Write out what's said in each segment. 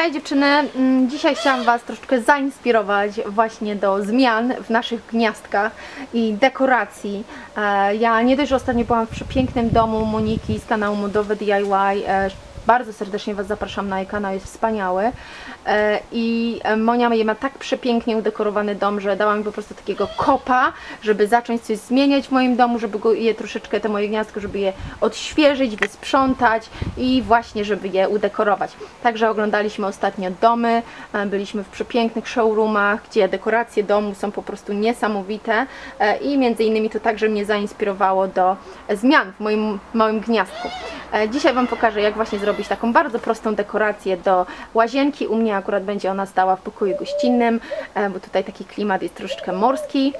Hej dziewczyny, Mm, dzisiaj chciałam Was troszeczkę zainspirować właśnie do zmian w naszych gniazdkach i dekoracji. E, Ja nie dość, że ostatnio byłam w przepięknym domu Moniki z kanału Modowe DIY, e, bardzo serdecznie Was zapraszam na jej kanał, jest wspaniały. E, I e, Monia ma tak przepięknie udekorowany dom, że dała mi po prostu takiego kopa, żeby zacząć coś zmieniać w moim domu, żeby go, je troszeczkę, te moje gniazdko, żeby je odświeżyć, wysprzątać i właśnie, żeby je udekorować. Także oglądaliśmy ostatnio domy, e, byliśmy w przepięknych showroomach, gdzie dekoracje domu są po prostu niesamowite i między innymi to także mnie zainspirowało do zmian w moim małym gniazdku. Dzisiaj Wam pokażę, jak właśnie zrobić taką bardzo prostą dekorację do łazienki. U mnie akurat będzie ona stała w pokoju gościnnym, e, bo tutaj taki klimat jest troszeczkę morski.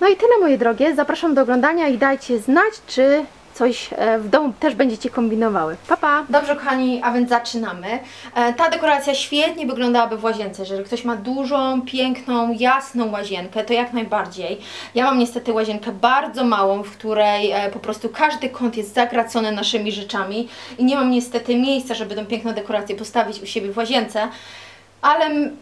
No i tyle moje drogie, zapraszam do oglądania i dajcie znać, czy coś e, w domu też będziecie kombinowały. Pa, pa! Dobrze kochani, a więc zaczynamy. E, Ta dekoracja świetnie wyglądałaby w łazience, jeżeli ktoś ma dużą, piękną, jasną łazienkę, to jak najbardziej. Ja mam niestety łazienkę bardzo małą, w której e, po prostu każdy kąt jest zagracony naszymi rzeczami i nie mam niestety miejsca, żeby tą piękną dekorację postawić u siebie w łazience. Ale mm,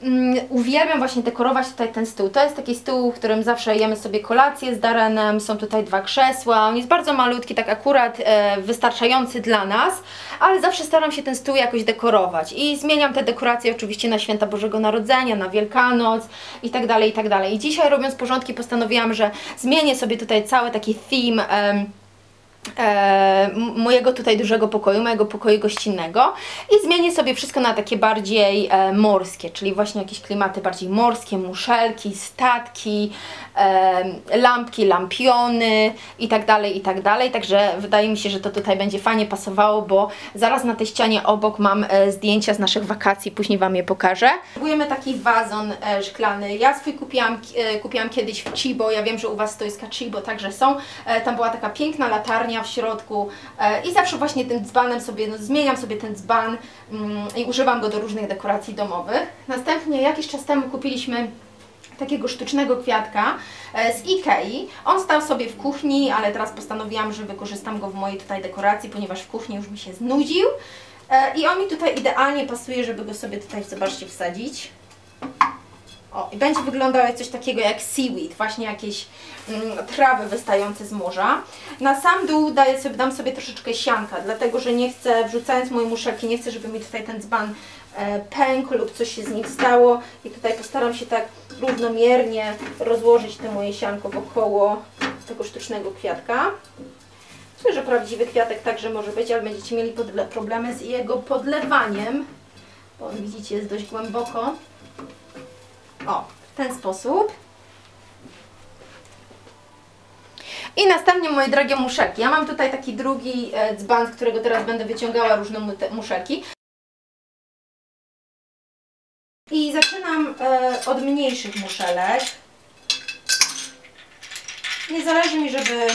uwielbiam właśnie dekorować tutaj ten stół. To jest taki stół, w którym zawsze jemy sobie kolację z Darenem. Są tutaj dwa krzesła. On jest bardzo malutki, tak akurat e, wystarczający dla nas, ale zawsze staram się ten stół jakoś dekorować. I zmieniam te dekoracje oczywiście na święta Bożego Narodzenia, na Wielkanoc i tak dalej, i tak dalej. I dzisiaj robiąc porządki postanowiłam, że zmienię sobie tutaj cały taki theme. em, e, mojego tutaj dużego pokoju, mojego pokoju gościnnego i zmienię sobie wszystko na takie bardziej e, morskie, czyli właśnie jakieś klimaty bardziej morskie, muszelki, statki, e, lampki, lampiony i tak dalej, i tak dalej, także wydaje mi się, że to tutaj będzie fajnie pasowało, bo zaraz na tej ścianie obok mam e, zdjęcia z naszych wakacji, później Wam je pokażę. Próbujemy taki wazon e, szklany, ja swój kupiłam, e, kupiłam kiedyś w Chibo, ja wiem, że u Was to jest także są, tam była taka piękna latarnia w środku e, i zawsze właśnie tym dzbanem sobie, no, zmieniam sobie ten dzban mm, i używam go do różnych dekoracji domowych. Następnie jakiś czas temu kupiliśmy takiego sztucznego kwiatka e, z Ikei. On stał sobie w kuchni, ale teraz postanowiłam, że wykorzystam go w mojej tutaj dekoracji, ponieważ w kuchni już mi się znudził. E, I on mi tutaj idealnie pasuje, żeby go sobie tutaj, zobaczcie, wsadzić. O, i będzie wyglądał jak coś takiego jak seaweed, właśnie jakieś mm, trawy wystające z morza. Na sam dół daję sobie, dam sobie troszeczkę sianka, dlatego że nie chcę, wrzucając moje muszelki, nie chcę, żeby mi tutaj ten dzban e, pękł lub coś się z nim stało. I tutaj postaram się tak równomiernie rozłożyć te moje sianko wokoło tego sztucznego kwiatka. Myślę, że prawdziwy kwiatek także może być, ale będziecie mieli problemy z jego podlewaniem, bo on widzicie jest dość głęboko. O, w ten sposób. I następnie moje drogie muszelki. Ja mam tutaj taki drugi e, dzban, z którego teraz będę wyciągała różne muszelki. I zaczynam e, od mniejszych muszelek. Nie zależy mi, żeby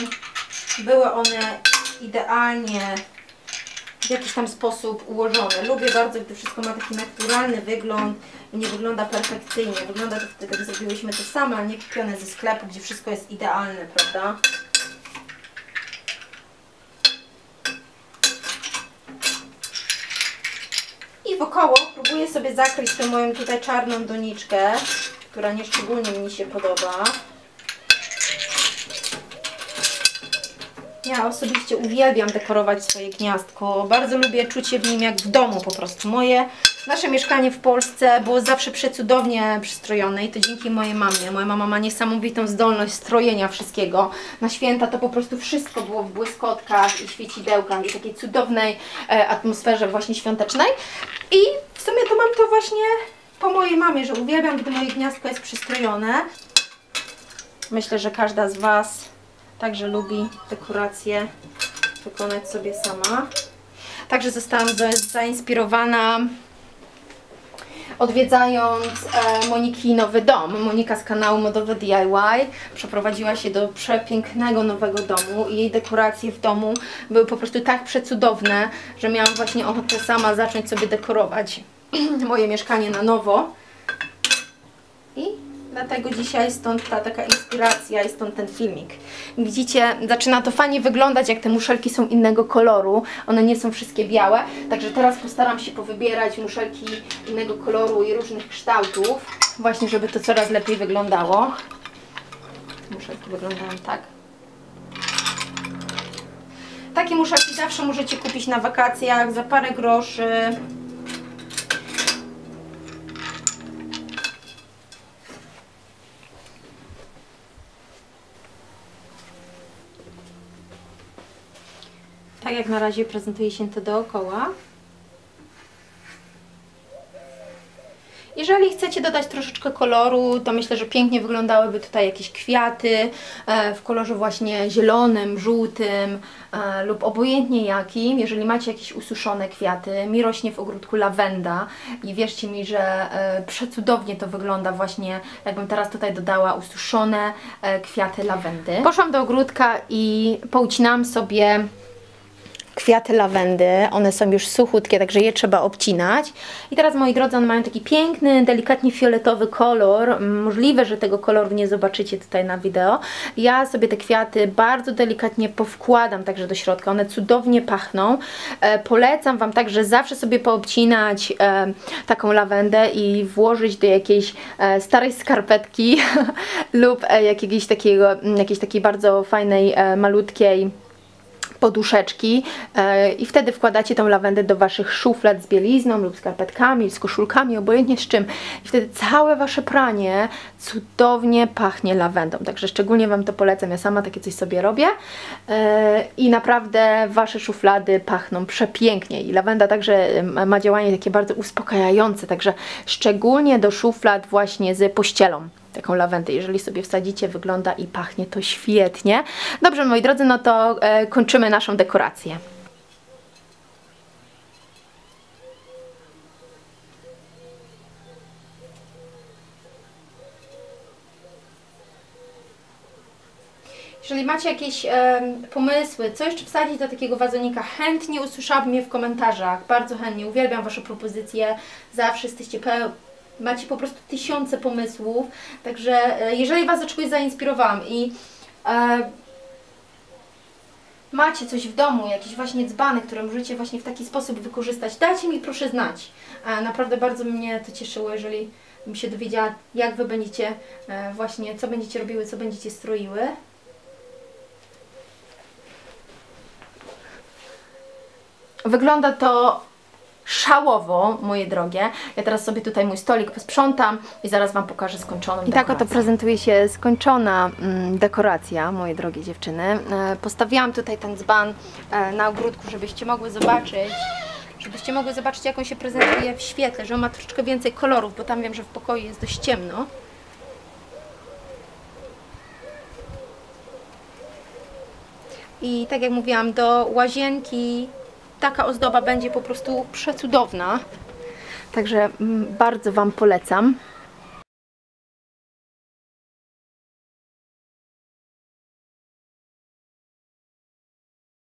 były one idealnie w jakiś tam sposób ułożone. Lubię bardzo, gdy wszystko ma taki naturalny wygląd i nie wygląda perfekcyjnie. Wygląda to wtedy, gdy zrobiłyśmy to same, a nie kupione ze sklepu, gdzie wszystko jest idealne, prawda? I wokoło próbuję sobie zakryć tę moją tutaj czarną doniczkę, która nieszczególnie mi się podoba. Ja osobiście uwielbiam dekorować swoje gniazdko. Bardzo lubię czucie w nim jak w domu po prostu. Moje, nasze mieszkanie w Polsce było zawsze przecudownie przystrojone i to dzięki mojej mamie. Moja mama ma niesamowitą zdolność strojenia wszystkiego. Na święta to po prostu wszystko było w błyskotkach i świecidełkach i takiej cudownej e, atmosferze właśnie świątecznej. I w sumie to mam to właśnie po mojej mamie, że uwielbiam, gdy moje gniazdko jest przystrojone. Myślę, że każda z Was także lubi dekoracje wykonać sobie sama. Także zostałam za- zainspirowana odwiedzając e, Moniki nowy dom. Monika z kanału Modowe DIY przeprowadziła się do przepięknego nowego domu i jej dekoracje w domu były po prostu tak przecudowne, że miałam właśnie ochotę sama zacząć sobie dekorować moje mieszkanie na nowo. I Dlatego dzisiaj stąd ta taka inspiracja i stąd ten filmik. Widzicie, zaczyna to fajnie wyglądać, jak te muszelki są innego koloru. One nie są wszystkie białe. Także teraz postaram się powybierać muszelki innego koloru i różnych kształtów. Właśnie, żeby to coraz lepiej wyglądało. Muszelki wyglądają tak. Takie muszelki zawsze możecie kupić na wakacjach za parę groszy. Tak jak na razie prezentuje się to dookoła. Jeżeli chcecie dodać troszeczkę koloru, to myślę, że pięknie wyglądałyby tutaj jakieś kwiaty e, w kolorze właśnie zielonym, żółtym e, lub obojętnie jakim. Jeżeli macie jakieś ususzone kwiaty, mi rośnie w ogródku lawenda i wierzcie mi, że e, przecudownie to wygląda właśnie, jakbym teraz tutaj dodała ususzone kwiaty lawendy. Poszłam do ogródka i poucinałam sobie kwiaty lawendy. One są już suchutkie, także je trzeba obcinać. I teraz, moi drodzy, one mają taki piękny, delikatnie fioletowy kolor. Możliwe, że tego koloru nie zobaczycie tutaj na wideo. Ja sobie te kwiaty bardzo delikatnie powkładam także do środka. One cudownie pachną. E, polecam Wam także zawsze sobie poobcinać e, taką lawendę i włożyć do jakiejś e, starej skarpetki lub e, jakiegoś takiego, jakiejś takiej bardzo fajnej, e, malutkiej poduszeczki e, i wtedy wkładacie tą lawendę do Waszych szuflad z bielizną lub skarpetkami, z koszulkami, obojętnie z czym. I wtedy całe Wasze pranie cudownie pachnie lawendą, także szczególnie Wam to polecam, ja sama takie coś sobie robię e, i naprawdę Wasze szuflady pachną przepięknie. I lawenda także e, ma działanie takie bardzo uspokajające, także szczególnie do szuflad właśnie z pościelą taką lawendę. Jeżeli sobie wsadzicie, wygląda i pachnie to świetnie. Dobrze, moi drodzy, no to e, kończymy naszą dekorację. Jeżeli macie jakieś e, pomysły, co jeszcze wsadzić do takiego wazonika, chętnie usłyszałabym je w komentarzach. Bardzo chętnie, uwielbiam Wasze propozycje. Zawsze jesteście pe macie po prostu tysiące pomysłów. Także e, jeżeli Was do czegoś zainspirowałam i e, macie coś w domu, jakieś właśnie dzbany, które możecie właśnie w taki sposób wykorzystać, dajcie mi proszę znać. E, naprawdę bardzo mnie to cieszyło, jeżeli bym się dowiedziała, jak Wy będziecie e, właśnie, co będziecie robiły, co będziecie stroiły. Wygląda to szałowo, moje drogie. Ja teraz sobie tutaj mój stolik posprzątam i zaraz Wam pokażę skończoną I tak oto prezentuje się skończona mm, dekoracja, moje drogie dziewczyny. E, postawiłam tutaj ten dzban e, na ogródku, żebyście mogły zobaczyć, żebyście mogły zobaczyć, jak on się prezentuje w świetle, że on ma troszeczkę więcej kolorów, bo tam wiem, że w pokoju jest dość ciemno. I tak jak mówiłam, do łazienki taka ozdoba będzie po prostu przecudowna. Także mm, bardzo Wam polecam.